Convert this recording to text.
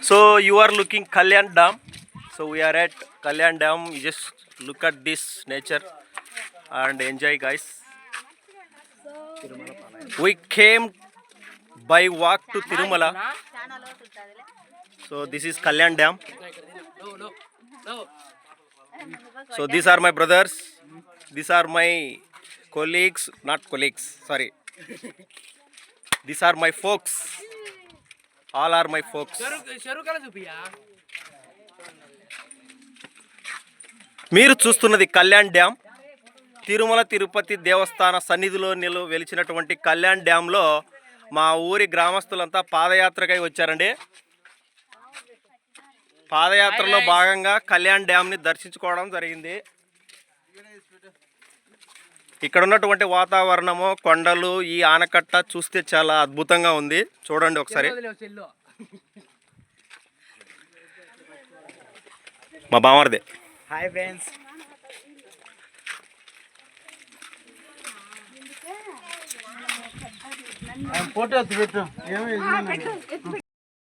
So you are looking Kalyan Dam. So we are at Kalyan Dam. You just look at this nature and enjoy, guys. We came by walk to Tirumala. So this is Kalyan Dam. So these are my brothers. These are my colleagues, not colleagues. Sorry. These are my folks. My folks. చెరుకల చూపియా? మీరు చూస్తున్నది Kalyan dam Tirumala Tirupati దేవస్థాన సన్నిధిలో నిలు వెలిచినటువంటి కళ్యాణ్ డ్యాంలో మా ఊరి గ్రామస్తులంతా పాదయాత్రకై వచ్చారండి. పాదయాత్రలో భాగంగా కళ్యాణ్ డ్యామ్ని దర్శించుకోవడం జరిగింది. ఇక్కడ ఉన్నటువంటి వాతావరణము కొండలు ఈ ఆనకట్ట చూస్తే చాలా అద్భుతంగా ఉంది. చూడండి ఒకసారి. మా బామర్దే హాయ్ ఫ్రెండ్స్ ఫోటో పెట్టు. ఏమి